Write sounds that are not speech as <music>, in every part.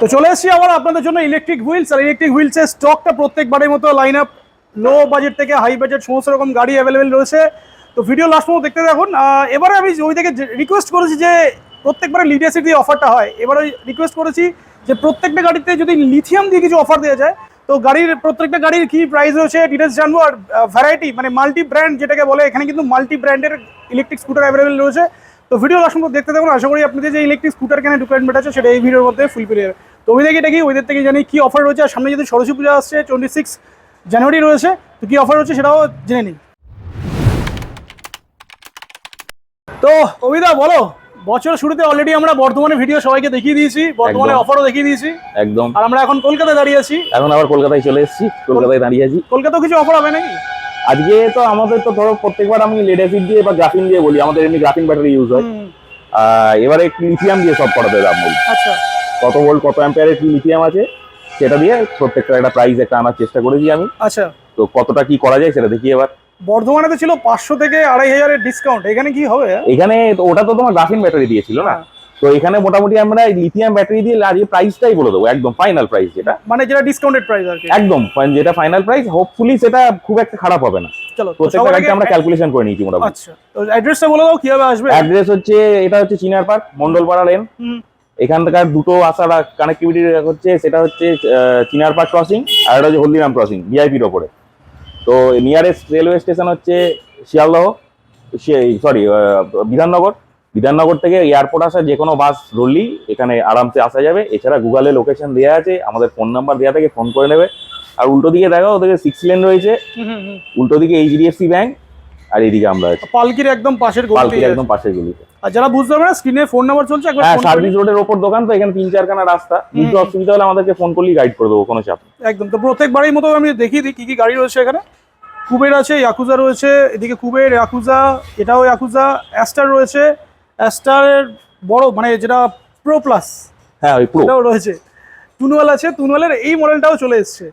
তো চলে এসেছি আবার আপনাদের জন্য ইলেকট্রিক হুইলস আর ইলেকট্রিক হুইলসের স্টকটা প্রত্যেকবারের মতো লাইন আপ লো বাজেট থেকে হাই বাজেট সমস্ত রকম গাড়ি অ্যাভেলেবেল রয়েছে। তো ভিডিও লাস্ট পর্যন্ত দেখতে থাকুন। এবারে আমি ওই থেকে রিকোয়েস্ট করেছি যে প্রত্যেকবারে লিডিয়াসের দিয়ে অফারটা হয়, এবারে রিকোয়েস্ট করেছি যে প্রত্যেকটা গাড়িতে যদি লিথিয়াম দিয়ে কিছু অফার দেওয়া যায়, তো গাড়ির প্রত্যেকটা গাড়ির কি প্রাইস রয়েছে ডিটেলস জানব। আর ভ্যারাইটি মানে মাল্টি ব্র্যান্ড যেটাকে বলে, এখানে কিন্তু মাল্টি ব্র্যান্ডের ইলেকট্রিক স্কুটার অ্যাভেলেবেল রয়েছে। তো ভিডিও লাস্ট পর্যন্ত দেখতে থাকুন। আশা করি আপনাদের যে ইলেকট্রিক স্কুটার কেনার রিকোয়ারমেন্ট আছে, সেটা এই ভিডিওর মধ্যে ফুলফিল তো ওই থেকে দেখি ওইদের থেকে জানি কি অফার রয়েছে। আর সামনে যদি সরস্বতী পূজা আসছে টোয়েন্টি সিক্স জানুয়ারি রয়েছে তো কি অফার রয়েছে সেটাও জেনে নিই তো অভিদা বলো বছর শুরুতে অলরেডি আমরা বর্ধমানে ভিডিও সবাইকে দেখিয়ে দিয়েছি একদম। অফারও দেখিয়ে দিয়েছি। একদম। আর আমরা এখন কলকাতায় দাঁড়িয়ে আছি। এখন আবার কলকাতায় চলে এসেছি কলকাতায় দাঁড়িয়ে আছি। কলকাতাও কিছু অফার হবে নাকি? আজকে তো আমাদের তো ধরো প্রত্যেকবার আমি লেড অ্যাসিড দিয়ে বা গ্রাফিন দিয়ে বলি আমাদের এমনি গ্রাফিন ব্যাটারি ইউজ হয়। এবারে লিথিয়াম দিয়ে সব করাতে দাম বলি আচ্ছা। কত ভোল্ট কত অ্যাম্পিয়ারের কি লিথিয়াম আছে সেটা দিয়ে প্রত্যেকটা একটা প্রাইস একটা আনার চেষ্টা করেছি আমি। আচ্ছা। তো কতটা কি করা যায় সেটা দেখি এবার। বর্ধমানে তো ছিল পাঁচশো থেকে আড়াই হাজারের ডিসকাউন্ট এখানে কি হবে? এখানে ওটা তো তোমার গ্রাফিন ব্যাটারি দিয়েছিল না? তো এখানে মোটামুটি আমরা লিথিয়াম ব্যাটারি দিয়ে আজকে প্রাইসটাই বলে দেবো একদম ফাইনাল প্রাইস যেটা। মানে যেটা ডিসকাউন্টেড প্রাইস আর কি। একদম যেটা ফাইনাল প্রাইস হোপফুলি সেটা খুব একটা খারাপ হবে না। চলো তো প্রত্যেকটা গাড়িতে আগে- আমরা ক্যালকুলেশন করে নিয়েছি মোটামুটি। আচ্ছা তো অ্যাড্রেসটা বলে দাও কীভাবে আসবে? অ্যাড্রেস হচ্ছে এটা হচ্ছে চিনার পার্ক মন্ডলপাড়া লেন হুম, এখান থেকে দুটো আসার কানেক্টিভিটি হচ্ছে সেটা হচ্ছে আহ, চিনার পার্ক ক্রসিং আর এটা হচ্ছে হলদিরাম ক্রসিং ভিআইপির ওপরে। তো নিয়ারেস্ট রেলওয়ে স্টেশন হচ্ছে শিয়ালদহ সরি বিধাননগর। বিধাননগর থেকে এয়ারপোর্ট আসা যে কোনো বাস ধরলেই এখানে আরামসে আসা যাবে। এছাড়া গুগলে লোকেশন দেওয়া আছে আমাদের ফোন নাম্বার দেওয়া থেকে ফোন করে নেবে। আর উল্টো দিকে দেখো ওদিকে সিক্স লেন রয়েছে। উল্টো দিকে এইচডিএফসি ব্যাংক আর এইদিকে আমরা আছি। পালকির একদম পাশের গলিতে পালকির একদম পাশের গলিতে। আর যারা বুঝতে পারবে না স্ক্রিনে ফোন নাম্বার চলছে একবার হ্যাঁ সার্ভিস রোডের ওপর দোকান তো এখানে তিন চারখানা রাস্তা। বুঝতে অসুবিধা হলে আমাদেরকে ফোন করলেই গাইড করে দেবো কোনো চাপ। একদম তো প্রত্যেকবারই মতো আমি দেখিয়ে দিই কি কি গাড়ি রয়েছে এখানে। কুবের আছে ইয়াকুজা রয়েছে এদিকে কুবের ইয়াকুজা এটাও ইয়াকুজা অ্যাস্টার রয়েছে। অ্যাস্টারের বড় মানে যেটা প্রো প্লাস হ্যাঁ ওই প্রো এটাও রয়েছে। তুনওয়াল আছে তুনওয়ালের এই মডেলটাও চলে এসছে।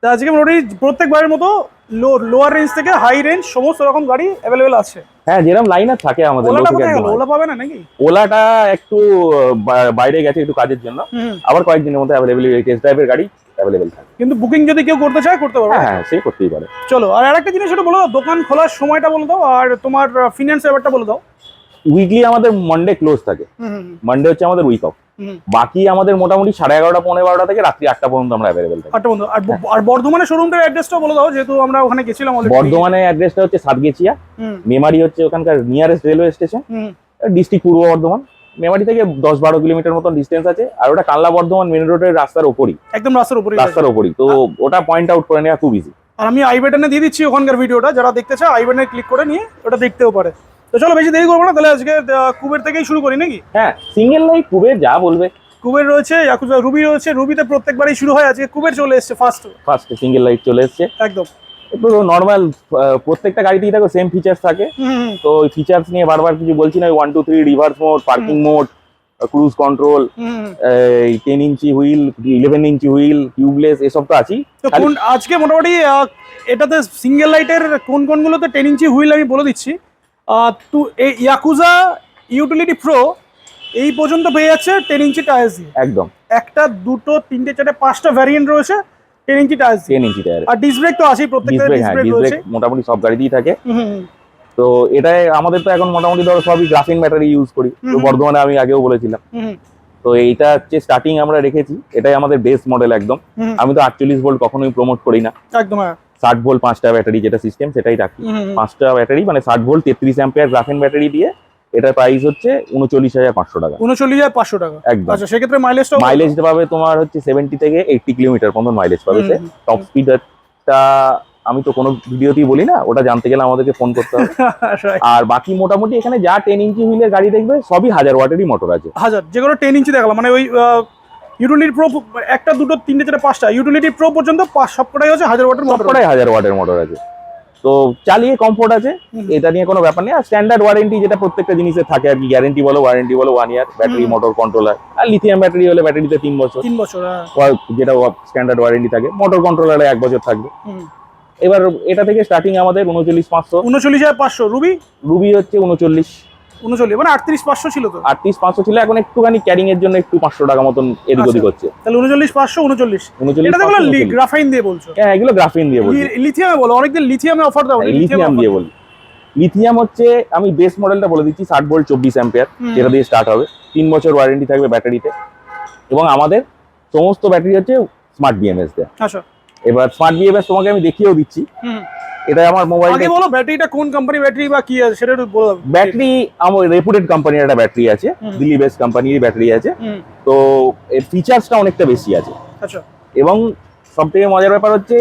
তা আজকে মোটামুটি প্রত্যেকবারের মতো লো লোয়ার রেঞ্জ থেকে হাই রেঞ্জ সমস্ত রকম গাড়ি অ্যাভেলেবেল আছে। হ্যাঁ যেরকম লাইনার থাকে আমাদের ওলাটা কোথায় গেল? ওলা পাবে না নাকি? ওলাটা একটু বাইরে গেছে একটু কাজের জন্য। আবার কয়েকদিনের মধ্যে অ্যাভেলেবেল টেস্ট ড্রাইভের গাড়ি অ্যাভেলেবেল থাকে। কিন্তু বুকিং যদি কেউ করতে চায় করতে পারবে। হ্যাঁ হ্যাঁ সে করতেই পারে। চলো আর আরেকটা জিনিস সেটা বলে দোকান খোলার সময়টা বলে দাও আর তোমার ফিনান্স ব্যাপারটা বলে দাও। উইকলি আমাদের মানডে ক্লোজ থাকে। মানডে হচ্ছে আমাদের উইক অফ বাকি আমাদের মোটামুটি সাড়ে এগারোটা পনেরো বারোটা থেকে রাত্রি আটটা পর্যন্ত আমরা অ্যাভেলেবেল থাকি। আটটা বন্ধু আর ব- আর বর্ধমানের শোরুমটার অ্যাড্রেসটা বলে দাও যেহেতু আমরা ওখানে গেছিলাম। বর্ধমানের অ্যাড্রেসটা হচ্ছে সাতগেছিয়া। হুম। মেমারি হচ্ছে ওখানকার নিয়ারেস্ট রেলওয়ে স্টেশন ডিস্ট্রিক্ট পূর্ব বর্ধমান। মেমারি থেকে দশ বারো কিলোমিটার মতন ডিস্টেন্স আছে। আর ওটা কানলা বর্ধমান মেন রোডের রাস্তার ওপরই একদম রাস্তার উপরে রাস্তার ওপরই তো ওটা পয়েন্ট আউট করে নেওয়া খুব ইজি আর আমি আই বাটনে দিয়ে দিচ্ছি ওখানকার ভিডিওটা যারা দেখতে চায় আই বাটনে ক্লিক করে নিয়ে ওটা দেখতেও পারে। তো চলো বেশি দেরি করব না তাহলে আজকে কুবের থেকেই শুরু করি নাকি? হ্যাঁ সিঙ্গেল লাইট খুবই যা বলবে। কুবের রয়েছে ইয়াকুজা রুবি রয়েছে রুবিতে প্রত্যেকবারই শুরু হয় আজকে কুবের চলে এসছে ফার্স্ট ফার্স্ট সিঙ্গেল লাইট চলে এসছে। একদম। একটু নর্মাল প্রত্যেকটা গাড়িতেই দেখো সেম ফিচার্স থাকে? তো ওই ফিচার্স নিয়ে বারবার কিছু বলছি না one two three reverse mode parking mode cruise control. এই ten inch wheel eleven inch wheel tubeless এসব তো কোন আজকে মোটামুটি এটাতে সিঙ্গেল লাইটের কোন কোনগুলোতে টেন ইঞ্চি হুইল আমি বলে দিচ্ছি। আহ, তো এই ইয়াকুজা ইউটিলিটি প্রো এই পর্যন্ত পেয়ে যাচ্ছে টেন ইঞ্চি টায়ার্স দিয়ে। একদম। একটা দুটো তিনটে চারটে পাঁচটা ভ্যারিয়েন্ট রয়েছে ten inch tyres ten inch tyre আর ডিস ব্রেক তো আছেই প্রত্যেকটা ডিসব্রেক ডিস হ্যাঁ ব্রেক ডিসব্রেক রয়েছে। মোটামুটি সব গাড়িতেই থাকে। তো এটাই আমাদের তো এখন মোটামুটি ধরো সবই গ্রাফিন ব্যাটারি ইউজ করি। তো বর্ধমানে আমি আগেও বলেছিলাম। তো এইটা হচ্ছে স্টার্টিং আমরা রেখেছি। এটাই আমাদের বেস মডেল একদম। আমি তো আটচল্লিশ ভোল্ট কখনোই প্রমোট করি না। একদম হ্যাঁ। ষাট ভোল্ট পাঁচটা ব্যাটারি যেটা সিস্টেম সেটাই রাখি। পাঁচটা ব্যাটারি মানে ষাট ভোল্ট তেত্রিশ অ্যাম্পিয়ার গ্রাফিন ব্যাটারি দিয়ে এটার প্রাইস হচ্ছে উনচল্লিশ হাজার পাঁচশো টাকা। উনচল্লিশ হাজার পাঁচশো টাকা। একদম। আচ্ছা সেক্ষেত্রে মাইলেজটা মাইলেজ পাবে তোমার হচ্ছে সেভেন্টি থেকে এইটটি কিলোমিটার পর্যন্ত মাইলেজ পাবে সে। টপ স্পিডটা আমি তো কোনো ভিডিওতেই বলি না ওটা জানতে গেলে আমাদেরকে ফোন করতে হবে। <laughs> আর বাকি মোটামুটি এখানে যা টেন ইঞ্চি হুইলের গাড়ি দেখবে সবই হাজার ওয়াটেরই মোটর আছে। হাজার যেগুলো টেন ইঞ্চি দেখালাম মানে ওই ইউটিলিটি প্রো একটা দুটো তিনটে চারটে পাঁচটা। ইউটিলিটি প্রো পর্যন্ত পাঁচ সবকটাই হচ্ছে হাজার ওয়াটের মোটর সবকটাই হাজার ওয়াটের মোটর আছে। তো চালিয়ে কমফোর্ট আছে। এটা নিয়ে কোনো ব্যাপার নেই। আর স্ট্যান্ডার্ড ওয়ারেন্টি যেটা প্রত্যেকটা জিনিসের থাকে আর কি গ্যারেন্টি বলো ওয়ারেন্টি বলো one year battery motor controller আর লিথিয়াম ব্যাটারি হলে ব্যাটারিতে তিন বছর। তিন বছর হ্যাঁ। যেটা স্ট্যান্ডার্ড ওয়ারেন্টি থাকে। মোটর কন্ট্রোলারে এক বছর থাকবে। এবার এটা থেকে স্টার্টিং আমাদের উনচল্লিশ পাঁচশো। উনচল্লিশ হাজার পাঁচশো। রুবি রুবি হচ্ছে উনচল্লিশ। উনচল্লিশ মানে আটত্রিশ পাঁচশো ছিল তো? আটত্রিশ পাঁচশো ছিল এখন একটুখানি ক্যারিং এর জন্য একটু পাঁচশো টাকা মতন এদিক ওদিক আচ্ছা। হচ্ছে। তাহলে উনচল্লিশ পাঁচশো উনচল্লিশ। এটা তো। গ্রাফাইন দিয়ে বলছো। হ্যাঁ এগুলো গ্রাফিন দিয়ে বলছি। লিথিয়ামে বলো অনেকদিন লিথিয়ামে অফার দাও লিথিয়াম দিয়ে বলি লিথিয়াম হচ্ছে আমি বেস মডেলটা বলে দিচ্ছি ষাট ভোল্ট চব্বিশ অ্যাম্পিয়ার যেটা দিয়ে স্টার্ট হবে। তিন বছর ওয়ারেন্টি থাকবে ব্যাটারিতে এবং আমাদের সমস্ত ব্যাটারি হচ্ছে স্মার্ট বিএমএস দেয়। আচ্ছা। এবার স্মার্ট বিএমএস তোমাকে আমি দেখিয়েও দিচ্ছি। এটা আমার মোবাইল আগে বলো ব্যাটারিটা কোন কোম্পানি ব্যাটারি বা কি আছে সেটা একটু বলে ব্যাটারি আমার রেপুটেড কোম্পানির একটা ব্যাটারি আছে। দিল্লি বেস কোম্পানির ব্যাটারি আছে। তো এর ফিচার্সটা অনেকটা বেশি আছে। আচ্ছা। এবং সব থেকে মজার ব্যাপার হচ্ছে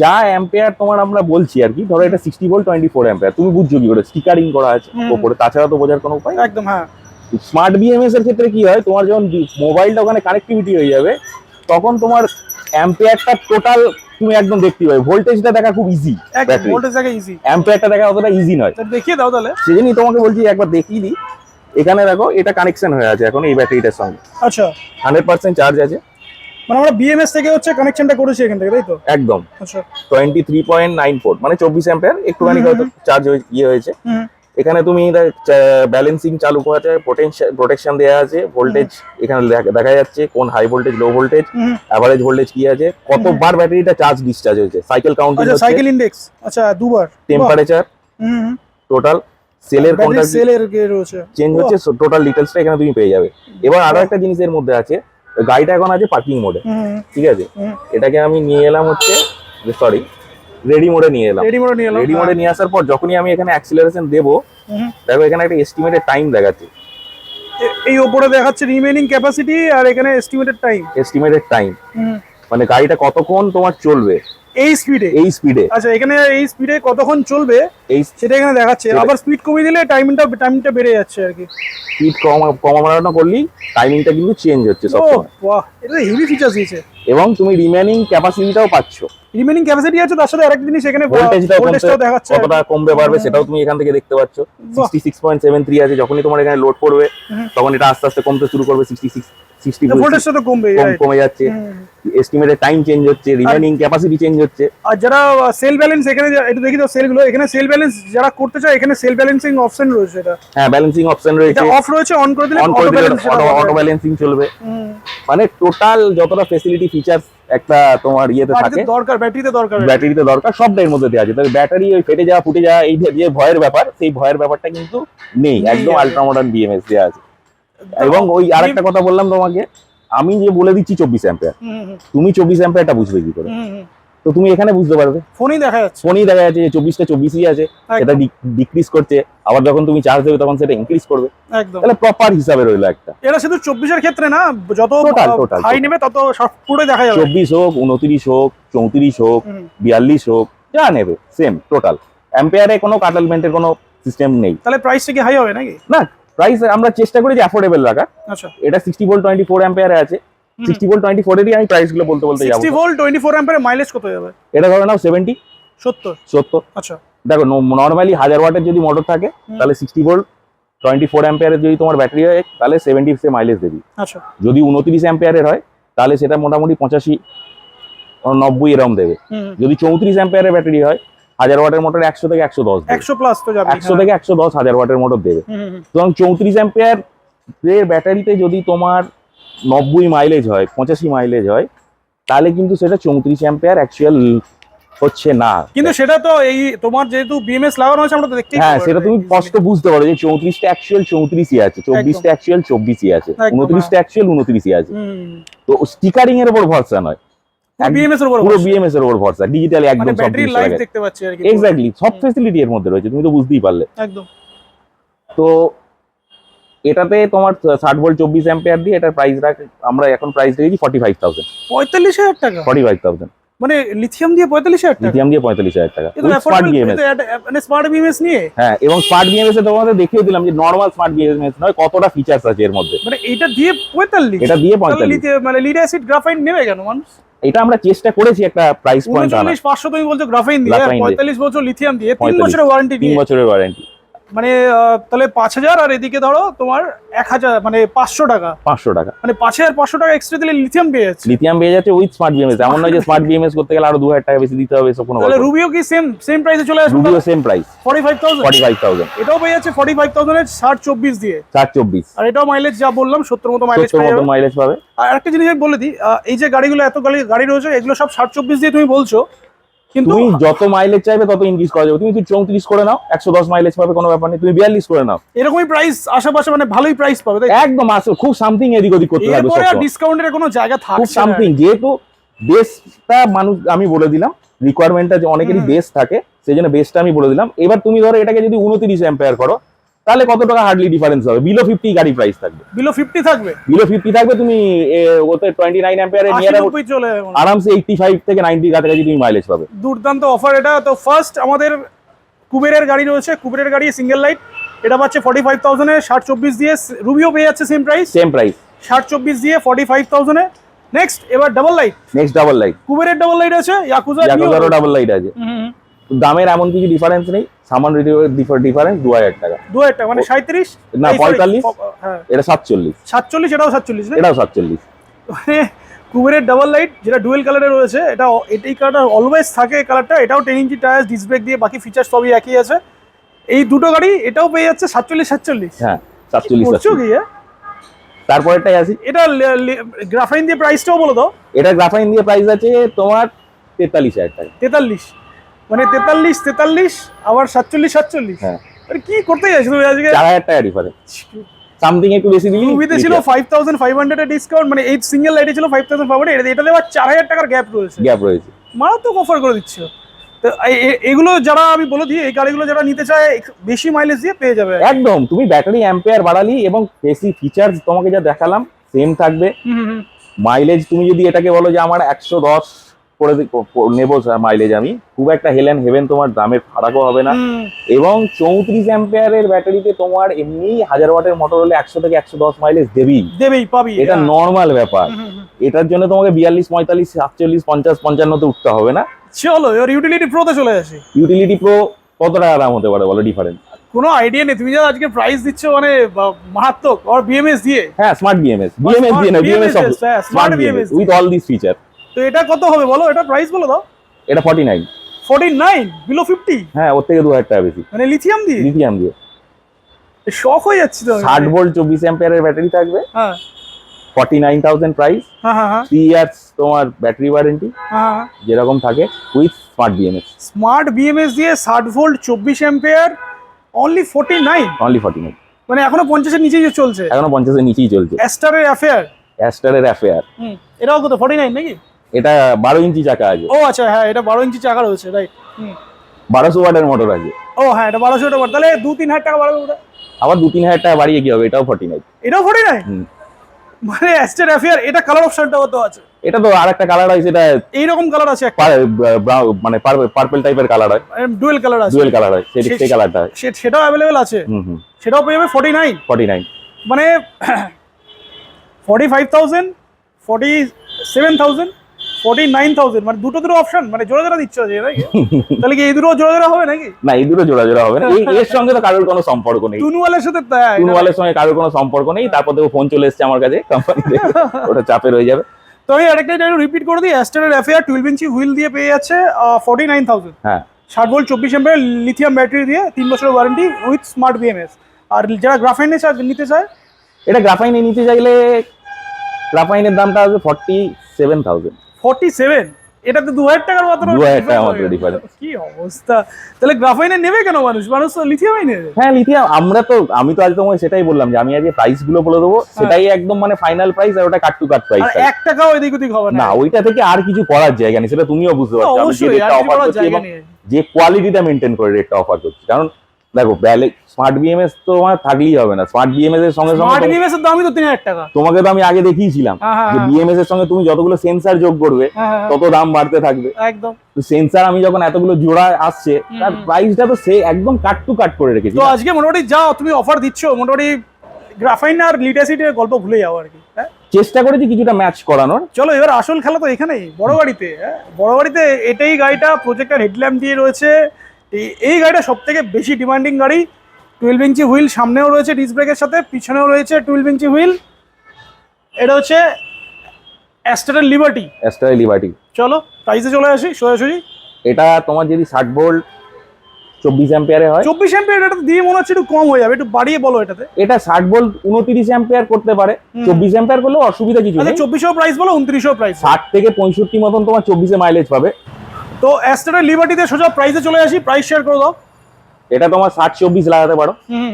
যা অ্যাম্পেয়ার তোমার আমরা বলছি আর কি ধরো এটা sixty volt twenty four ampere তুমি বুঝছ কি করে স্টিকারিং করা আছে ওপরে তাছাড়া তো বোঝার কোনো উপায়। একদম হ্যাঁ। স্মার্ট বিএমএস এর ক্ষেত্রে কি হয় তোমার যখন মোবাইলটা ওখানে কানেক্টিভিটি হয়ে যাবে তখন তোমার অ্যাম্পেয়ারটা টোটাল তুমি একদম দেখতে পাবে। ভোল্টেজটা দেখা খুব ইজি ভোল্টেজ জায়গায় ইজি অ্যাম্পেয়ারটা দেখা অতটা ইজি নয়। দেখিয়ে দাও তাহলে। সেজন্যই তোমাকে বলছি একবার দেখিয়ে দিই। এখানে দেখো এটা কানেকশন হয়ে আছে এখন এই ব্যাটারিটার সঙ্গে। আচ্ছা। হান্ড্রেড পার্সেন্ট চার্জ আছে। মানে আমরা বিএমএস থেকে হচ্ছে কানেকশনটা করেছি এখান থেকে তাই তো? একদম। আচ্ছা। Twenty three point nine four মানে চব্বিশ অ্যাম্পেয়ার একটুখানি হয়তো চার্জ ইয়ে হয়েছে। এখানে তুমি ব্যালেন্সিং চালু করা পোটেনশিয়াল প্রোটেকশন দেওয়া আছে ভোল্টেজ এখানে দেখা- যাচ্ছে কোন high voltage low voltage average voltage কি আছে কতবার ব্যাটারিটা চার্জ ডিসচার্জ হয়েছে সাইকেল কাউন্টিং আচ্ছা সাইকেল ইন্ডেক্স আচ্ছা দুবার টেম্পারেচার হুম টোটাল সেলের কোনটা সেলের রয়েছে। চেঞ্জ হচ্ছে টোটাল ডিটেলসটা এখানে তুমি পেয়ে যাবে। এবার আরও একটা জিনিসের মধ্যে আছে গাড়িটা এখন আছে পার্কিং মোডে ঠিক আছে? এটাকে আমি নিয়ে এলাম হচ্ছে সরি রেডি মোডে নিয়ে এলাম। রেডি মোডে নিয়ে এলাম রেডি মোডে নিয়ে আসার পর যখনই আমি এখানে অ্যাক্সিলারেশন দেবো দেখো এখানে একটা এস্টিমেটেড টাইম দেখাচ্ছে। এই ওপরে দেখাচ্ছে রিমেইনিং ক্যাপাসিটি আর এখানে এস্টিমেটেড টাইম এস্টিমেটেড টাইম মানে গাড়িটা কতক্ষণ তোমার চলবে? এই স্পিডে এই স্পিডে আচ্ছা এখানে এই স্পিডে কতক্ষণ চলবে? এই সেটা এখানে দেখাচ্ছে। আবার স্পিড কমিয়ে দিলে টাইমটা টাইমটা বেড়ে যাচ্ছে আর কি। স্পিড কমা কমানো করলেই টাইমিংটা কিন্তু চেঞ্জ হচ্ছে সবসময়। বাহ এটা হেভি ফিচার্স দিয়েছে। এবং তুমি রিমেনিং ক্যাপাসিটিটাও পাচ্ছ। রিমেইনিং ক্যাপাসিটি আছে তার সাথে আরেকটা জিনিস এখানে ভোল্টেজটা ভোল্টেজটাও দেখাচ্ছে। কতটা কমবে পারবে সেটাও তুমি এখান থেকে দেখতে পাচ্ছ। বাহ। Sixty six point seven three আছে যখনই তোমার এখানে লোড পড়বে তখন এটা আস্তে আস্তে কমতে শুরু করবে সিক্সটি সিক্স সিক্সটি ভোল্টেজটা তো কমবে. কমে যাচ্ছে। এস্টিমেটেড টাইম চেঞ্জ হচ্ছে রিমেনিং ক্যাপাসিটি চেঞ্জ হচ্ছে। আর যারা সেল ব্যালেন্স এখানে একটু দেখি তো সেলগুলো এখানে সেল ব্যালেন্স যারা করতে চায় এখানে সেল ব্যালেন্সিং অপশন রয়েছে এটা। হ্যাঁ ব্যালেন্সিং অপশন এটা রয়েছে। অফ রয়েছে অন করে দিলে অটো ব্যালেন্স অটো ব্যালেন্সিং চলবে। মানে টোটাল যতটা ফেসিলিটি ফিচার্স একটা তোমার ইয়েতে থাকে। ব্যাটারিতে দরকার ব্যাটারিতে দরকার। ব্যাটারিতে দরকার সবটাই মধ্যে দেওয়া আছে। তবে ব্যাটারি ওই ফেটে যাওয়া ফুটে যাওয়া এই যে- ভয়ের ব্যাপার সেই ভয়ের ব্যাপারটা কিন্তু নেই। একদম আলট্রা মডার্ন বিএমএস দেওয়া আছে। এবং ওই আরেকটা কথা বললাম তোমাকে আমি যে বলে দিচ্ছি চব্বিশ অ্যাম্পিয়ার তুমি চব্বিশ অ্যাম্পিয়ারটা বুঝবে কি করে। তো তুমি এখানে বুঝতে পারবে। ফোনেই দেখা যাচ্ছে। ফোনেই দেখা যাচ্ছে যে চব্বিশটা চব্বিশই আছে সেটা ডিক্রিজ করছে আবার যখন তুমি চার্জ দেবে তখন সেটা ইনক্রিজ করবে। একদম। তাহলে প্রপার হিসাবে রইল একটা। এটা শুধু চব্বিশের ক্ষেত্রে না যত Total, total, হাই নেবে তত সব পুরোই দেখা যাবে। চব্বিশ হোক উনত্রিশ হোক চৌত্রিশ হোক বিয়াল্লিশ হোক যা নেবে সেম টোটাল অ্যাম্পেয়ারে কোনো কাটালমেন্টের কোনো সিস্টেম নেই। তাহলে প্রাইসটা কি হাই হবে নাকি? না প্রাইস আমরা চেষ্টা করি যে অ্যাফোর্ডেবল রাখা আচ্ছা। এটা সিক্সটি ভোল্ট টোয়েন্টি ফোর অ্যাম্পেয়ারে আছে। সিক্সটি ভোল্ট টোয়েন্টি ফোরেরই আমি প্রাইসগুলো বলতে বলতে যাব। সিক্সটি ভোল্ট টোয়েন্টি ফোর অ্যাম্পের মাইলেজ কত যাবে? এটা ধরে নাও সেভেন্টি সত্তর। সত্তর। আচ্ছা। দেখো নর্মালি হাজার ওয়াটের যদি মোটর থাকে তাহলে সিক্সটি ভোল্ট টোয়েন্টি ফোর অ্যাম্পেয়ারের যদি তোমার ব্যাটারি হয় তাহলে সেভেন্টি সে মাইলেজ দেবি। আচ্ছা। যদি উনত্রিশ অ্যাম্পেয়ারের হয় তাহলে সেটা মোটামুটি পঁচাশি নব্বই এরম দেবে। যদি চৌত্রিশ অ্যাম্পেয়ারের ব্যাটারি হয় হাজার ওয়াটের মোটর একশো থেকে একশো দশ একশো প্লাস তো যাবে একশো থেকে একশো দশ হাজার ওয়াটের মোটর দেবে। সুতরাং চৌত্রিশ অ্যাম্পেয়ার এর ব্যাটারিতে যদি তোমার নব্বই মাইলেজ হয় পঁচাশি মাইলেজ হয় তাহলে কিন্তু সেটা চৌত্রিশ অ্যাম্পেয়ার অ্যাকচুয়াল হচ্ছে না। কিন্তু সেটা তো এই তোমার যেহেতু বিএমএস লাগানো আছে আমরা তো দেখতেই হ্যাঁ সেটা তুমি স্পষ্ট বুঝতে পারো যে চৌত্রিশটা অ্যাকচুয়াল চৌত্রিশই আছে চব্বিশটা অ্যাকচুয়াল চব্বিশই আছে একদম, উনত্রিশটা অ্যাকচুয়াল উনত্রিশই আছে। তো স্টিকারিং এর উপর ভরসা নয়। বিএমএস এর উপর পুরো বসে। বিএমএস এর উপর ভরসা ডিজিটালি মানে একদম সব ব্যাটারি লাইফ লাগে দেখতে পাচ্ছি আর কি এক্স্যাক্টলি সব। এর মধ্যে রয়েছে তুমি তো বুঝতেই পারলে। একদম। তো এটাতে তোমার ষাট ভোল্ট চব্বিশ অ্যাম্পিয়ার দিয়ে এটার প্রাইস রাখ আমরা এখন প্রাইস রেখেছি ফর্টি ফাইভ থাউজেন্ড পঁয়তাল্লিশ হাজার টাকা? ফর্টি ফাইভ থাউজেন্ড মানে লিথিয়াম দিয়ে পঁয়তাল্লিশ হাজার লিথিয়াম দিয়ে পঁয়তাল্লিশ হাজার টাকা। স্মার্ট বিএমএস মানে স্মার্ট বিএমএস নিয়ে? হ্যাঁ এবং স্মার্ট বিএমএস এ তোমাদের দেখিয়ে দিলাম যে নর্মাল স্মার্ট বিএমএস নয় কতটা ফিচার্স আছে এর মধ্যে। মানে এটা দিয়ে পঁয়তাল্লিশ? এটা দিয়ে পঁয়তাল্লিশ। মানে লিড অ্যাসিড গ্রাফাইন নেবে কেন মানুষ? এটা আমরা চেষ্টা করেছি একটা প্রাইস পয়েন্ট আনা উনচল্লিশ পাঁচশো তুমি বলছো গ্রাফাইন দিয়ে আর গ্রাফাইন দিয়ে। পঁয়তাল্লিশ বছর লিথিয়াম দিয়ে তিন বছরের ওয়ারেন্টি তিন দিয়ে। বছরের ওয়ারেন্টি মানে তাহলে পাঁচ হাজার আর এদিকে ধরো তোমার এক হাজার মানে পাঁচশো টাকা। পাঁচশো টাকা। মানে পাঁচ হাজার পাঁচশো টাকা এক্সট্রা দিলে লিথিয়াম পেয়ে যাচ্ছে। লিথিয়াম পেয়ে যাচ্ছে উইথ স্মার্ট বিএমএস এমন নয় যে স্মার্ট বিএমএস করতে গেলে আরও দু হাজার টাকা বেশি দিতে হবে এসব কোনো তাহলে রুবিও কি সেম সেম প্রাইসে চলে আসবে? Rubio same price forty five thousand forty five thousand এটাও পেয়ে যাচ্ছে ফর্টি ফাইভ থাউজেন্ডের ষাট চব্বিশ দিয়ে। চার চব্বিশ। আর এটাও মাইলেজ যা বললাম সত্তর মতো মাইলেজ সত্তর মতো মাইলেজ পাবে। আর একটা জিনিস আমি বলে দিই এই যে গাড়িগুলো এত গাড়ি গাড়ি রয়েছে এগুলো সব ষাট চব্বিশ দিয়ে তুমি বলছো কিন্তু তুমি যত মাইলেজ চাইবে তত ইনক্রিজ করা যাবে। তুমি তুমি চৌত্রিশ করে নাও একশো দশ মাইলেজ পাবে কোনো ব্যাপার নেই। তুমি বিয়াল্লিশ করে নাও। এরকমই প্রাইস আশেপাশে মানে ভালোই প্রাইস পাবে একদম আসলে খুব সামথিং এদিক ওদিক করতে আর ডিসকাউন্টের কোনো জায়গা খুব সামথিং যেহেতু বেসটা মানুষ আমি বলে দিলাম রিকোয়ারমেন্টটা যে অনেকেরই। বেস থাকে সেই জন্য বেসটা আমি বলে দিলাম। এবার তুমি ধরো এটাকে যদি উনত্রিশ এম্পায়ার করো তাহলে কত টাকা হার্ডলি ডিফারেন্স হবে? বিলো ফিফটি গাড়ি প্রাইস থাকবে। বিলো ফিফটি থাকবে। বিলো ফিফটি থাকবে তুমি ওতে টোয়েন্টি নাইন আশি নিয়ে চলে আরামসে এইটটি ফাইভ থেকে নাইনটি কাছাকাছি তুমি মাইলেজ পাবে। দুর্দান্ত অফার এটা। তো ফার্স্ট আমাদের কুবেরের গাড়ি রয়েছে। কুবেরের গাড়ি সিঙ্গেল লাইট এটা পাচ্ছে ফর্টি ফাইভ থাউজেন্ডে ষাট চব্বিশ দিয়ে রুবিও পেয়ে যাচ্ছে সেম প্রাইস সেম প্রাইস ষাট চব্বিশ দিয়ে ফর্টি ফাইভ থাউজেন্ডে নেক্সট এবার double light next double light কুবেরের double light আছে ইয়াকুজা ইয়াকুজারও ডাবল লাইট আছে। দামের এমন কিছু ডিফারেন্স নেই। সামান ডিফারেন্স দু হাজার টাকা। দু হাজার টাকা মানে সাঁত্রিশ না, এই, 45 হ্যাঁ। এটা সাতচল্লিশ। সাতচল্লিশ এটাও সাতচল্লিশ এটাও সাতচল্লিশ। মানে কুবেরের ডাবল লাইট যেটা ডুয়েল কালারে রয়েছে এটা এটাই কালারটা অলওয়েজ থাকে এই কালারটা এটাও ten inch tyre disc brake দিয়ে বাকি ফিচার সবই একই আছে। এই দুটো গাড়ি এটাও পেয়ে যাচ্ছে সাতচল্লিশ সাতচল্লিশ। হ্যাঁ সাতচল্লিশ হ্যাঁ? তারপরেরটাই আসি। এটা গ্রাফাইন দিয়ে প্রাইসটাও বলে দাও। এটা গ্রাফাইন দিয়ে প্রাইস আছে তোমার তেতাল্লিশ হাজার টাকা। তেতাল্লিশ। মানে তেতাল্লিশ তেতাল্লিশ আবার সাতচল্লিশ সাতচল্লিশ। হ্যাঁ। কি করতে যাচ্ছ তুমি আজকে? চার হাজার টাকা ডিফারেন্স সামথিং একটু বেশি দিলি মুভিতে ছিল five thousand five hundred discount মানে এই সিঙ্গেল লাইটে ছিল ফাইভ থাউজেন্ড ফাইভ হান্ড্রেড এটা দেওয়ার চার হাজার টাকার গ্যাপ রয়েছে। গ্যাপ রয়েছে। মারাত্মক অফার করে দিচ্ছিল তো এগুলো যারা আমি বলে দিই এই গাড়িগুলো যারা নিতে চায় বেশি মাইলেজ দিয়ে পেয়ে যাবে। একদম তুমি ব্যাটারি অ্যাম্পেয়ার বাড়ালি এবং বেশি ফিচার্স তোমাকে যা দেখালাম সেম থাকবে। মাইলেজ তুমি যদি এটাকে বলো যে আমার একশো দশ করে নেব মাইলেজ আমি। খুব একটা হেলেন হেভেন তোমার দামের ফারাকও হবে না। এবং চৌত্রিশ অ্যাম্পেয়ারের ব্যাটারিতে তোমার এমনি হাজার ওয়াটের মোটর হলে একশো থেকে একশো দশ মাইলেজ দেবেই। দেবেই পাবি। এটা হ্যাঁ। নর্মাল ব্যাপার। হুম, হুম। এটার জন্য তোমাকে বিয়াল্লিশ পঁয়তাল্লিশ সাতচল্লিশ পঞ্চাশ পঞ্চান্নতে উঠতে হবে না। চলো এবার ইউটিলিটি প্রোতে চলে আসি। ইউটিলিটি প্রো কত টাকা দাম হতে পারে বলো ডিফারেন্স কোনো আইডিয়া নেই। তুমি যা আজকে প্রাইস দিচ্ছ মানে মারাত্মক। আর বিএমএস দিয়ে। হ্যাঁ স্মার্ট বিএমএস বিএমএস দিয়ে না বিএমএস হ্যাঁ, smart BMS with all this feature তো এটা কত হবে বলো? এটা প্রাইস বলো দাও। এটা forty nine forty nine below fifty হ্যাঁ ওর থেকে দু হাজার টাকা বেশি। মানে লিথিয়াম দিয়ে? লিথিয়াম দিয়ে। শখ হয়ে যাচ্ছে তো। আমি। ষাট ভোল্ট চব্বিশ অ্যাম্পিয়ারের ব্যাটারি থাকবে। হ্যাঁ। ফর্টি নাইন থাউজেন্ড প্রাইস হ্যাঁ হ্যাঁ হ্যাঁ। থ্রি ইয়ার্স তোমার ব্যাটারি ওয়ারেন্টি হ্যাঁ যেরকম থাকে with smart BMS smart BMS দিয়ে ষাট ভোল্ট চব্বিশ ampere only forty nine only forty nine মানে এখনও পঞ্চাশের নিচেই যে চলছে? এখনও পঞ্চাশের নিচেই চলছে। অ্যাস্টারের অ্যাফেয়ার অ্যাস্টারের অ্যাফেয়ার হুম। এটাও কত? ফর্টি নাইন নাকি? এটা বারো ইঞ্চি চাকা আছে। ও আচ্ছা হ্যাঁ এটা বারো ইঞ্চি চাকা রয়েছে রাইট বারোশো ওয়াটের মোটর আছে। ও হ্যাঁ এটা বারোশো টাকা তাহলে দু তিন হাজার টাকা বাড়াবে ওটা আবার দু তিন হাজার টাকা বাড়িয়ে কি হবে? এটাও ফর্টি নাইন এটাও ফর্টি নাইন মানে অ্যাস্টার অ্যাফেয়ার এটা কালার অপশনটা কত আছে। এটা তো আর একটা কালার হয় সেটা এইরকম কালার আছে একটা। মানে পার্পল টাইপের কালার হয়। ডুয়েল কালার আছে। ডুয়েল কালার হয় সেই সে- সেই কালারটা সেটাও অ্যাভেলেবেল আছে। হুম হুম। সেটাও পেয়ে যাবে ফর্টি নাইন ফর্টি নাইন মানে forty five thousand forty seven thousand forty nine thousand মানে দুটো দুটো অপশন মানে জোড়া জোড়া দিচ্ছে আছে নাকি <laughs> তাহলে কি এই দুটো জোড়া জোড়া হবে নাকি? না এই দুটো জোড়া জোড়া হবে না। এর <laughs> সঙ্গে তো কারোর কোনো সম্পর্ক নেই। টুনওয়ালের সাথে তা- সঙ্গে কারোর কোনো সম্পর্ক নেই তারপর দেখো ফোন চলে এসেছে আমার কাছে <laughs> ওটা যাবে। তো আমি আরেকটা রিপিট করে দিই অ্যাস্টারের অ্যাফেয়ার টুয়েলভ ইঞ্চি হুইল দিয়ে পেয়ে যাচ্ছে ফর্টি নাইন থাউজেন্ড হ্যাঁ। ষাট ভোল্ট চব্বিশ এম্পের লিথিয়াম ব্যাটারি দিয়ে তিন বছরের ওয়ারেন্টি উইথ স্মার্ট বিএমএস আর যারা গ্রাফাইন নিতে চায়? এটা গ্রাফাইনে নিতে চাইলে গ্রাফাইনের দামটা আসবে forty seven thousand forty seven এটা তো দু হাজার টাকার মাত্র 2000 টাকা মাত্র হয়ে difference। কি অবস্থা? তাহলে গ্রাফাইনে নেবে কেন মানুষ? মানুষ তো লিথিয়ামই নেবে। হ্যাঁ লিথিয়াম আমরা তো আমি তো আজ তোমাকে সেটাই বললাম যে আমি আজকে প্রাইসগুলো বলে দেবো সেটাই একদম মানে ফাইনাল প্রাইস আর ওটা কাট টু কাট প্রাইস আর এক টাকাও এদিক ওদিক হবে না। না ওইটা থেকে আর কিছু করার জায়গা নেই সেটা তুমিও বুঝতে পারছ। আমি যে রেটটা অফার করছি এবং যে কোয়ালিটিটা মেনটেন করে রেটটা অফার করছি। কারণ দেখো ব্যালে স্মার্ট বিএমএস তো আমার থাকলেই হবে না। স্মার্ট বিএমএস এর সঙ্গে স্মার্ট বিএমএস এর দামই তো তিন হাজার টাকা। তোমাকে তো আমি আগে দেখিয়েছিলাম হ্যাঁ হ্যাঁ যে হ্যাঁ, বিএমএস এর সঙ্গে তুমি যতগুলো সেন্সার যোগ করবে হ্যাঁ, হ্যাঁ, তত দাম বাড়তে থাকবে। একদম। তো সেন্সার আমি যখন এতগুলো জোড়া আসছে তার প্রাইসটা তো সে একদম কাট টু কাট করে রেখেছি। তো আজকে মোটামুটি যা তুমি অফার দিচ্ছ মোটামুটি গ্রাফাইন আর লিটাসিটের গল্প ভুলে যাও আর কি হ্যাঁ? চেষ্টা করেছি কিছুটা ম্যাচ করানোর। চলো এবার আসল খেলা তো এখানেই বড় গাড়িতে হ্যাঁ? বড় গাড়িতে এটাই গাড়িটা প্রজেক্টার হেডল্যাম্প দিয়ে রয়েছে। এই গাড়িটা সব থেকে বেশি ডিমান্ডিং গাড়ি। টুয়েলভ ইঞ্চি হুইল সামনেও রয়েছে ডিস ব্রেকের সাথে পিছনেও রয়েছে টুয়েলভ ইঞ্চি হুইল এটা হচ্ছে অ্যাস্টারের লিবার্টি অ্যাস্ট্রা লিবার্টি চলো প্রাইসে চলে আসি সোজাসুজি। এটা তোমার যদি ষাট ভোল্ট চব্বিশ অ্যাম্পিয়ারে হয়। চব্বিশ অ্যাম্পিয়ার এটা দিয়ে মনে হচ্ছে একটু কম হয়ে যাবে একটু বাড়িয়ে বলো এটাতে। এটা ষাট ভোল্ট উনত্রিশ অ্যাম্পিয়ার করতে পারে। চব্বিশ অ্যাম্পিয়ার করলেও অসুবিধা কিছু আচ্ছা নেই। চব্বিশেও প্রাইস বলো উনত্রিশও প্রাইস ষাট থেকে পঁয়ষট্টি মতন তোমার চব্বিশে মাইলেজ পাবে। তো অ্যাস্টারের লিবার্টিতে সোজা প্রাইসে চলে আসি প্রাইস শেয়ার করে দাও। এটা তোমার ষাট চব্বিশ লাগাতে পারো।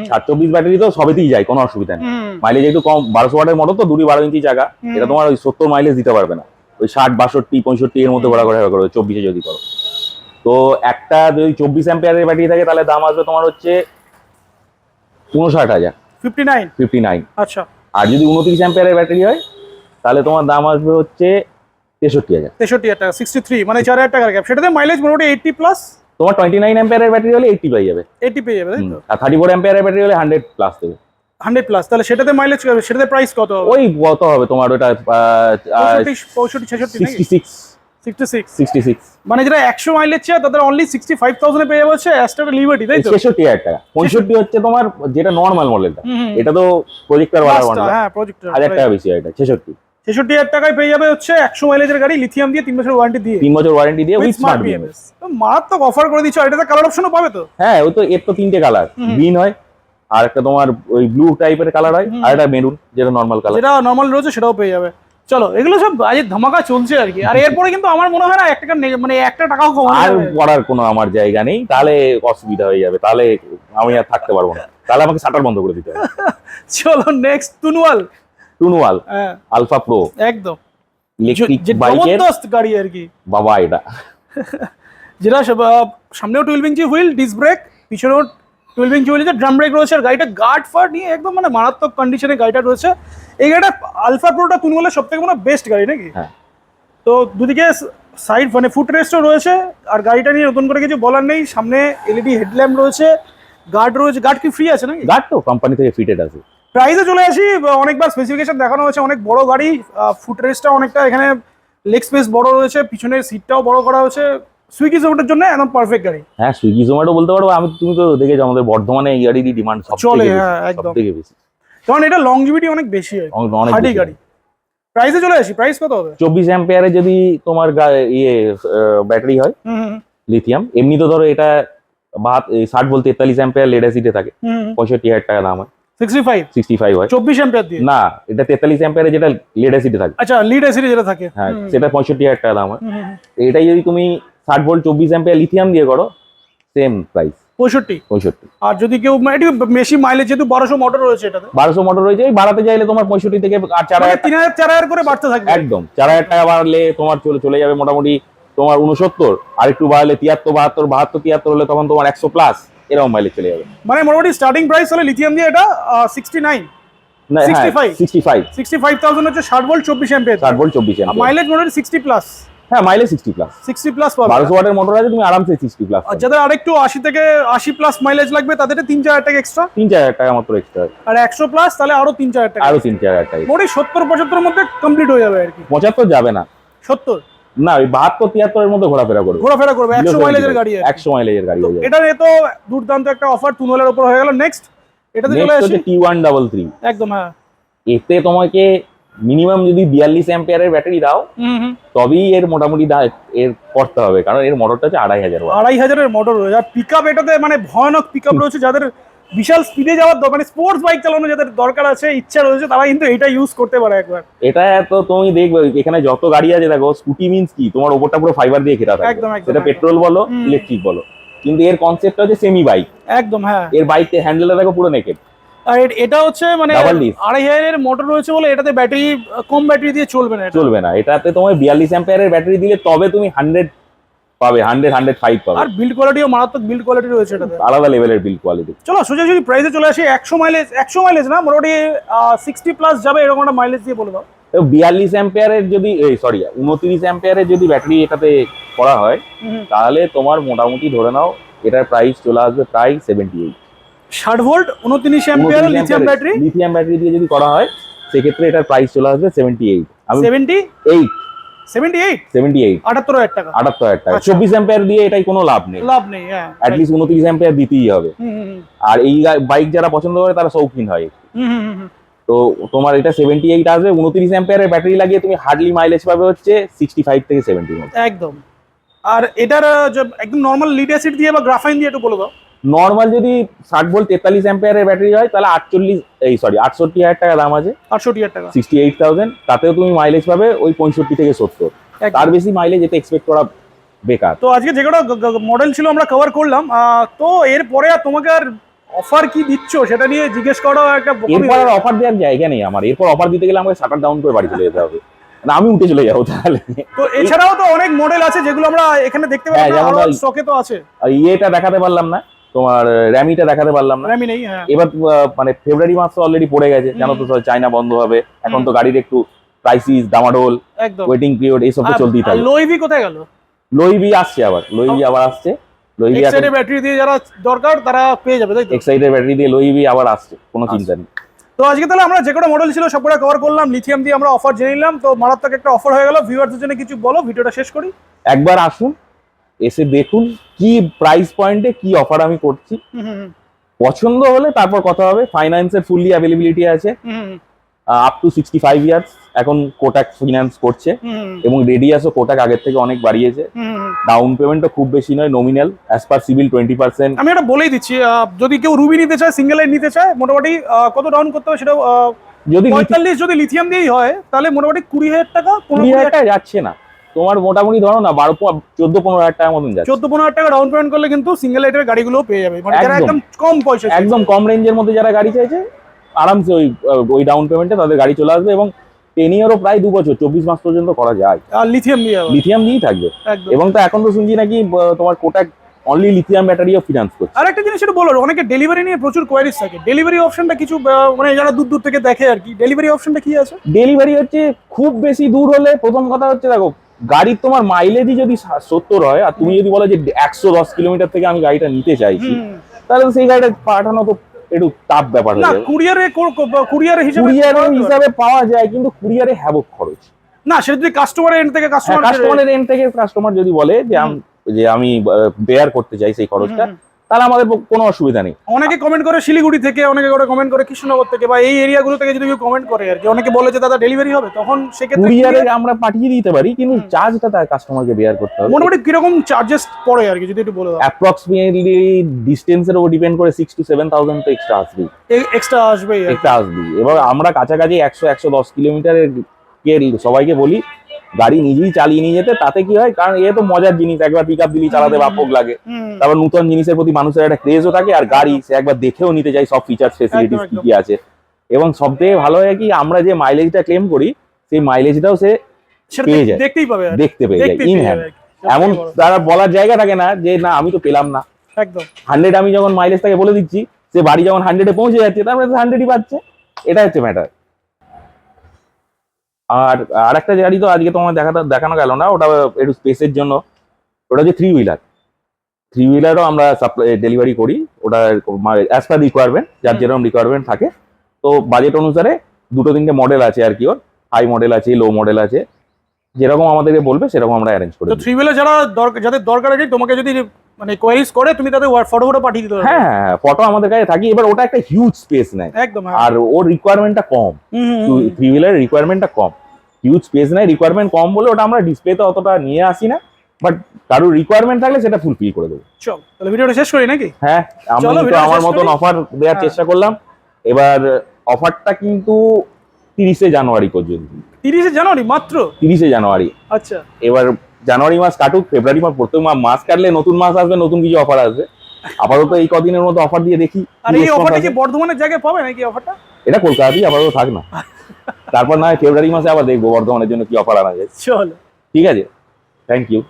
ষাট চব্বিশ ব্যাটারি তো সবেতেই যায় কোনো অসুবিধা নেই। মাইলেজ একটু কম বারোশো ওয়াটের মোটর তো দুটি বারো ইঞ্চি জায়গা। হুম। এটা তোমার ওই সত্তর মাইলেজ দিতে পারবে না। ওই ষাট বাষট্টি পঁয়ষট্টি এর মধ্যে ঘোরাঘুরি করবে চব্বিশে যদি করো। তো একটা যদি চব্বিশ অ্যাম্পিয়ারের ব্যাটারি থাকে তাহলে দাম আসবে তোমার হচ্ছে উনষাট হাজার। ফিফটি নাইন ফিফটি নাইন আচ্ছা। আর যদি উনত্রিশ অ্যাম্পিয়ারের ব্যাটারি হয় তাহলে তোমার দাম আসবে হচ্ছে তেষট্টি হাজার। তেষট্টি হাজার টাকা সিক্সটি থ্রি মানে চার হাজার টাকার গ্যাপ সেটাতে মাইলেজ মোটামুটি এইটটি প্লাস তোমার টোয়েন্টি নাইন অ্যাম্পিয়ারের ব্যাটারি হলে এইটটি পেয়ে যাবে। এইটটি পেয়ে যাবে আর থার্টি ফোর অ্যাম্পিয়ারের ব্যাটারি হলে হান্ড্রেড প্লাস দেবে। হান্ড্রেড প্লাস তাহলে সেটাতে মাইলেজ সেটাতে প্রাইস কত ওই কত হবে তোমার ওটা পঁয়ষট্টি ছেষট্টি সিক্সটি সিক্স মানে যেটা একশো মাইলেজ চেয়ে তাদের অনলি সিক্সটি ফাইভ থাউজেন্ডে পেয়ে যাচ্ছে অ্যাস্টার লিবার্টি তাই তো? ছেষট্টি হাজার টাকা। পঁয়ষট্টি হচ্ছে তোমার যেটা নর্মাল মডেলটা। এটা তো প্রজেক্টর হ্যাঁ প্রজেক্টর হাজার টাকা বেশি এটা ছেষট্টি। ছেষট্টি হাজার টাকায় পেয়ে যাবে হচ্ছে একশো মাইলেজের গাড়ি লিথিয়াম দিয়ে তিন বছর ওয়ারেন্টি দিয়ে। তিন বছর ওয়ারেন্টি দিয়ে উইথ স্মার্ট বিএমএস মারাত্মক অফার করে দিচ্ছ এটাতে কালার অপশনও পাবে তো? হ্যাঁ ওই তো এর তো তিনটে কালার গ্রিন হয় আর একটা তোমার ওই ব্লু টাইপের কালার হয় আর একটা মেরুন যেটা নর্মাল কালার যেটা নর্মাল রয়েছে সেটাও পেয়ে যাবে। চলো এগুলো সব আজকে ধামাকা চলছে আর কি। আর এরপরে কিন্তু আমার মনে হয় না এক টাকা নে- মানে একটা টাকাও কমানো আর। পড়ার কোনো আমার জায়গা নেই তাহলে অসুবিধা হয়ে যাবে। তাহলে আমি আর থাকতে পারব না। তাহলে আমাকে শাটার বন্ধ করে দিতে হবে। <laughs> চলো নেক্সট তুনওয়াল। টুনওয়াল হ্যাঁ। Alpha pro. একদম। ইলেকট্রিক বাইকের জবরদস্ত গাড়ি আর কি। বাবা এটা। যেটা সামনেও twelve inch wheel disc brake পিছনেও twelve inch wheel drum brake রয়েছে আর গাড়িটা গার্ড ফার নিয়ে একদম মানে মারাত্মক কন্ডিশনে গাড়িটা রয়েছে। এই গাড়িটা আলফা প্রোটা তুনওয়ালের সব থেকে মানে বেস্ট গাড়ি নাকি? হ্যাঁ। তো দুদিকে সাইড মানে ফুট রেস্টও রয়েছে আর গাড়িটা নিয়ে নতুন করে কিছু বলার নেই। সামনে এলইডি হেডল্যাম্প রয়েছে গার্ড রয়েছে। গার্ড কি ফ্রি আছে নাকি? গার্ড তো কোম্পানি থেকে ফিটেড আছে। প্রাইসে চলে আসি অনেকবার স্পেসিফিকেশন দেখানো হয়েছে অনেক বড় গাড়ি ফুট রেস্টটা অনেকটা এখানে লেগ স্পেস বড় রয়েছে পিছনের সিটটাও বড় করা হয়েছে। সুইগি জোমেটোর জন্য একদম পারফেক্ট গাড়ি। হ্যাঁ সুইগি জোম্যাটো বলতে পারব আমি তুমি তো দেখেছ আমাদের বর্ধমানে এই গাড়িরই ডিমান্ড সব চলে, হ্যাঁ, একদম। থেকে বেশি। কারণ এটা লংজিভিটি অনেক বেশি হয় হার্ডি। গাড়ি। প্রাইসে চলে আসি প্রাইস কত হবে? চব্বিশ অ্যাম্পিয়ারে যদি তোমার ইয়ে ব্যাটারি হয় লিথিয়াম এমনি তো ধরো এটা বাহাত এই ষাট বলতে তেতাল্লিশ অ্যাম্পিয়ার লেড অ্যাসিডে থাকে হুম। পঁয়ষট্টি হাজার টাকা দাম হয়। সিক্সটি ফাইভ সিক্সটি ফাইভ হয়। চব্বিশ অ্যাম্পিয়ার দিয়ে? না এটা অ্যাম্পিয়ারে যেটা লেড অ্যাসিডে থাকে। আচ্ছা লিড যেটা থাকে। হ্যাঁ সেটা টাকা দাম হয়। যদি তুমি ষাট ভোল্ট চব্বিশ অ্যাম্পিয়ার লিথিয়াম দিয়ে করো সেম প্রাইস পঁয়ষট্টি? পঁয়ষট্টি। আর যদি কেউ মানে বেশি মাইলেজ যেহেতু বারোশো মোটর রয়েছে এটাতে। বারোশো মোটর রয়েছে এই বাড়াতে চাইলে তোমার পঁয়ষট্টি থেকে আর চার মানে হাজার তিন হাজার চার হাজার করে বাড়তে থাকবে। একদম চার হাজার টাকা বাড়লে তোমার চলে চলে যাবে মোটামুটি তোমার উনসত্তর আর একটু বাড়লে তিয়াত্তর বাহাত্তর বাহাত্তর তিয়াত্তর হলে তখন তোমার একশো প্লাস এরকম মাইলেজ চলে যাবে। মানে মোটামুটি স্টার্টিং প্রাইস হলে লিথিয়াম দিয়ে এটা সিক্সটি নাইন না 65? Sixty five sixty five thousand হচ্ছে ষাট ভোল্ট চব্বিশ অ্যাম্পিয়ার ষাট ভোল্ট চব্বিশ মাইলেজ মোটামুটি সিক্সটি প্লাস হ্যাঁ mileage sixty plus sixty plus পাবে। বারোশো ওয়াটের মোটর আছে তুমি আরামসে সিক্সটি প্লাস যাদের আরেকটু আশি থেকে আশি প্লাস মাইলেজ লাগবে তাদের তিন চার হাজার টাকা এক্সট্রা তিন চার হাজার টাকা মাত্র এক্সট্রা আর একশো প্লাস তাহলে আরও তিন চার হাজার টাকা আরও তিন চার হাজার টাকা মোটামুটি সত্তর পঁচাত্তর মধ্যে কমপ্লিট হয়ে যাবে আর কি। পঁচাত্তর যাবে না। সত্তর? না ওই বাহাত্তর তিয়াত্তরের মধ্যে ঘোরাফেরা করবে। ঘোরাফেরা করবে একশো মাইলেজের গাড়ি একশো মাইলেজের গাড়ি এটা নিয়ে তো দুর্দান্ত একটা অফার তুনলের উপর হয়ে গেল। নেক্সট এটাতে চলে next T one double three একদম হ্যাঁ। এতে তোমাকে মিনিমাম যদি বিয়াল্লিশ অ্যাম্পিয়ারের ব্যাটারি দাও তবেই এর মোটামুটি এর করতে হবে। কারণ এর মোটরটা হচ্ছে আড়াই হাজার আড়াই হাজারের মোটর রয়েছে। আর পিক আপ এটাতে মানে ভয়ানক পিক আপ রয়েছে। যাদের বিশাল স্পিডে যাওয়ার মানে স্পোর্টস বাইক চালানো যাদের দরকার আছে ইচ্ছা রয়েছে তারা কিন্তু এটা ইউজ করতে পারে একবার। এটা তো তুমি দেখবে এখানে যত গাড়ি আছে দেখো স্কুটি মিন্স কি? তোমার ওপরটা পুরো ফাইবার দিয়ে ঘেরা থাকে। একদম, সেটা পেট্রোল বলো ইলেকট্রিক বলো। কিন্তু এর কনসেপ্টটা হচ্ছে সেমি বাইক একদম হ্যাঁ। এর বাইকে হ্যান্ডেলটা দেখো পুরো নেকেড আর এটা হচ্ছে মানে। আড়াই হাজারের মোটর রয়েছে বলে এটাতে ব্যাটারি কম ব্যাটারি দিয়ে চলবে না চলবে না। এটাতে তোমার বিয়াল্লিশ অ্যাম্পিয়ারের ব্যাটারি দিলে তবে তুমি হান্ড্রেড পাবে হান্ড্রেড হান্ড্রেড ফাইভ পাবে। আর বিল্ড কোয়ালিটিও মারাত্মক বিল্ড কোয়ালিটি রয়েছে আলাদা লেভেলের বিল কোয়ালিটি চলো সোজা যদি প্রাইসে চলে আসে একশো মাইলেজ একশো মাইলেজ না মোটামুটি সিক্সটি প্লাস যাবে এরকম একটা মাইলেজ দিয়ে বলে দাও। বিয়াল্লিশ অ্যাম্পিয়ারের যদি এই সরি উনত্রিশ অ্যাম্পিয়ারের যদি ব্যাটারি এটাতে করা হয় তাহলে তোমার মোটামুটি ধরে নাও এটার প্রাইস চলে আসবে প্রায় সেভেন্টি এইট ষাট ভোল্ট উনত্রিশ ampere lithium battery lithium battery দিয়ে যদি করা হয় সেক্ষেত্রে এটার প্রাইস চলে আসবে seventy eight seventy eight seventy seventy. আর এই বাইক যারা পছন্দ করে তারা শৌখিন হয়। হুম, হুম, হুম, হুম। তো তোমার এটা সেভেন্টি এইট আসবে উনত্রিশ অ্যাম্পিয়ারের ব্যাটারি লাগিয়ে তুমি হার্ডলি মাইলেজ পাবে হচ্ছে সিক্সটি ফাইভ থেকে সেভেন্টির একদম। আর এটার একদম নর্মাল লিড অ্যাসিড দিয়ে বা গ্রাফাইন দিয়ে একটু বলে দাও। নর্মাল যদি ষাট ভোল্ট তেতাল্লিশ অ্যাম্পিয়ারের ব্যাটারি হয় তাহলে আটচল্লিশ এই সরি আটষট্টি হাজার টাকা দাম আছে। আটষট্টি হাজার টাকা। সিক্সটি এইট থাউজেন্ড তাতেও তুমি মাইলেজ পাবে ওই পঁয়ষট্টি থেকে সত্তর। তার বেশি মাইলেজ এটা এক্সপেক্ট করা বেকার। তো আজকে যে মডেল ছিল আমরা কভার করলাম তো এরপরে আর তোমাকে আর অফার কি দিচ্ছ সেটা নিয়ে জিজ্ঞেস করা একটা এরপর আর অফার দেওয়ার জায়গা নেই আমার। এরপর অফার দিতে গেলে আমাকে শাটার ডাউন করে বাড়ি চলে যেতে হবে। না আমি উঠে চলে যাব তাহলে। তো এছাড়াও তো অনেক মডেল আছে যেগুলো আমরা এখানে দেখতে হ্যাঁ, ওই- স্টকে তো আছে। আর ইয়েটা দেখাতে পারলাম না। তোমার র্যামিটা দেখাতে পারলাম না। আমি নেই হ্যাঁ। এবার মানে ফেব্রুয়ারি মাস অলরেডি পড়ে গেছে জানো তো চাইনা বন্ধ হবে। এখন তো গাড়ির একটু ক্রাইসিস ডামাডোল একদম। ওয়েটিং পিরিয়ড এইসব তো চলতেই থাকবে। লোইভি কোথায় গেল? লোইবি আসছে আবার লোইবি আবার আসছে। লোইবি এখন এক্সাইডের ব্যাটারি দিয়ে যারা দরকার তারা পেয়ে যাবে তাই তো? এক্সাইটেড ব্যাটারি দিয়ে লোইবি আবার আসছে কোনো। চিন্তা নেই। তো আজকে তাহলে আমরা যে কটা মডেল ছিল সবকটা কভার করলাম লিথিয়াম দিয়ে আমরা অফার জেনে নিলাম। তো মারাত্মক একটা অফার হয়ে গেল ভিউয়ারদের জন্য কিছু বলো ভিডিওটা শেষ করি। একবার আসুন এসে দেখুন কি প্রাইস পয়েন্টে কি অফার আমি করছি। পছন্দ হলে তারপর কথা হবে। ফাইন্যান্সের ফুললি অ্যাভেলেবিলিটি আছে। Up to sixty five years এখন কোটাক ফিনান্স করছে। এবং রেডিয়াসও কোটাক আগের থেকে অনেক বাড়িয়েছে। ডাউন পেমেন্টও খুব বেশি নয় nominal as per civil twenty percent আমি এটা বলেই দিচ্ছি যদি কেউ রুবি নিতে চায় সিঙ্গেল লাইন নিতে চায় মোটামুটি কত ডাউন করতে হবে সেটা যদি পঁয়তাল্লিশ যদি লিথিয়াম দিয়েই হয় তাহলে মোটামুটি কুড়ি হাজার টাকা কুড়ি হাজার টাকা যাচ্ছে না। তোমার মোটামুটি ধরো না বারো চোদ্দ পনেরো হাজার টাকার মতন যাচ্ছে। চোদ্দ পনেরো হাজার টাকা ডাউন পেমেন্ট করলে কিন্তু সিঙ্গেল লাইটের গাড়িগুলো পেয়ে যাবে। মানে যারা একদম। কম পয়সা একদম কম রেঞ্জের মধ্যে যারা গাড়ি চাইছে আরামসে ওই ওই ডাউন পেমেন্টে তাদের গাড়ি চলে আসবে এবং টেন ইয়ারও প্রায় দু বছর চব্বিশ মাস পর্যন্ত করা যায়। আর লিথিয়াম দিয়ে লিথিয়াম দিয়েই থাকবে। এবং তো এখন তো শুনছি নাকি তোমার কোটাক অনলি লিথিয়াম ব্যাটারিও ফিনান্স করছে। আর একটা জিনিস একটু বলো অনেকে ডেলিভারি নিয়ে প্রচুর কোয়ারিজ থাকে। ডেলিভারি অপশনটা কিছু মানে যারা দূর দূর থেকে দেখে আর কি ডেলিভারি অপশনটা কি আছে? ডেলিভারি হচ্ছে খুব বেশি দূর হলে প্রথম কথা হচ্ছে দেখো গাড়ির তোমার মাইলেজই যদি সত্তর হয় আর তুমি যদি বলো যে একশো দশ কিলোমিটার থেকে আমি গাড়িটা নিতে চাইছি তাহলে সেই গাড়িটা পাঠানো তো একটু তাপ ব্যাপার না কুরিয়ারে কুরিয়ারে হিসেবে কুরিয়ারের হিসাবে পাওয়া যায় কিন্তু কুরিয়ারে হ্যাবক খরচ। না সেটা যদি কাস্টমার এন্ড থেকে কাস্টমার কাস্টমারের এন্ড থেকে কাস্টমার যদি বলে যে আমি যে আমি বেয়ার করতে চাই সেই খরচটা তাহলে আমাদের কোনো অসুবিধা নেই। অনেকে কমেন্ট করে শিলিগুড়ি থেকে অনেকে করে কমেন্ট করে কৃষ্ণনগর থেকে বা এই এরিয়াগুলো থেকে যদি কেউ কমেন্ট করে আর কি। অনেকে বলে যে দাদা ডেলিভারি হবে? তখন সেক্ষেত্রে কুরিয়ারে আমরা পাঠিয়ে দিতে পারি কিন্তু চার্জটা তার কাস্টমারকে বেয়ার করতে হবে। মোটামুটি কীরকম চার্জেস পড়ে আর কি যদি একটু বলে দাও। অ্যাপ্রক্সিমেটলি ডিস্টেন্সের উপর ডিপেন্ড করে সিক্স টু সেভেন থাউজেন্ড তো এক্সট্রা আসবেই। এক্সট্রা আসবে এক্সট্রা আসবেই। এবার আমরা কাছাকাছি একশো একশো দশ কিলোমিটারের কে সবাইকে বলি গাড়ি নিজেই চালিয়ে নিয়ে যেতে তাতে কি হয়? কারণ এ তো মজার জিনিস একবার পিক আপ দিলি চালাতে হুম। ব্যাপক লাগে। তারপর নতুন জিনিসের প্রতি মানুষের একটা ক্রেজও থাকে আর গাড়ি সে একবার দেখেও নিতে চাই সব ফিচার্স ফেসিলিটিস কি কি আছে। এবং সব থেকে ভালো হয় কি আমরা যে মাইলেজটা ক্লেম করি সেই মাইলেজটাও সে পেয়ে যায়। দেখতেই পাবে দেখতে পেয়ে যায় ইন হ্যান্ড এমন তারা বলার জায়গা থাকে না যে না আমি তো পেলাম না। একদম। হান্ড্রেড আমি যখন মাইলেজ তাকে বলে দিচ্ছি সে বাড়ি যখন হান্ড্রেডে পৌঁছে যাচ্ছে তারপরে হান্ড্রেডই পাচ্ছে এটা হচ্ছে ম্যাটার আর আর একটা গাড়ি তো আজকে তোমার দেখাতে দেখানো গেল না ওটা একটু স্পেসের জন্য। ওটা হচ্ছে থ্রি হুইলার থ্রি হুইলারও আমরা সাপ্লাই ডেলিভারি করি। ওটা অ্যাজ পার রিকোয়ারমেন্ট যার যেরকম রিকোয়ারমেন্ট থাকে। তো বাজেট অনুসারে দুটো তিনটে মডেল আছে আর কি ওর। হাই মডেল আছে লো মডেল আছে। যেরকম আমাদেরকে বলবে সেরকম আমরা অ্যারেঞ্জ করে থ্রি হুইলার যারা দরকার যাদের দরকার আছে তোমাকে যদি মানে কোয়ারিজ করে তুমি তাদের ফটো ফটো পাঠিয়ে দিতে হ্যাঁ হ্যাঁ ফটো আমাদের কাছে থাকি। এবার ওটা একটা হিউজ স্পেস নেয়। একদম হ্যাঁ। আর ওর রিকোয়ারমেন্টটা কম। থ্রি হুইলার রিকোয়ারমেন্টটা কম। হিউজ স্পেস নেয় রিকোয়ারমেন্ট কম বলে ওটা আমরা ডিসপ্লেতে অতটা নিয়ে আসি না বাট কারোর রিকোয়ারমেন্ট থাকলে সেটা ফুলফিল করে দেবো। চল তাহলে ভিডিওটা শেষ করি নাকি? হ্যাঁ আমি তো আমার মতন অফার দেওয়ার হ্যাঁ। চেষ্টা করলাম। এবার অফারটা কিন্তু তিরিশে জানুয়ারি পর্যন্ত। তিরিশে জানুয়ারি মাত্র? তিরিশে জানুয়ারি। আচ্ছা। এবার জানুয়ারি মাস কাটুক ফেব্রুয়ারি মাস প্রত্যেক মাস মাস কাটলে নতুন মাস আসবে নতুন কিছু অফার আসবে। আপাতত এই কদিনের মধ্যে অফার দিয়ে দেখি আর এই অফারটা কি বর্ধমানের জায়গায় পাবে নাকি অফারটা এটা কলকাতাতেই আপাতত থাক না। <laughs> তারপর না হয় ফেব্রুয়ারি মাসে আবার দেখব বর্ধমানের জন্য কি অফার আনা যায়। চলো। ঠিক আছে? Thank you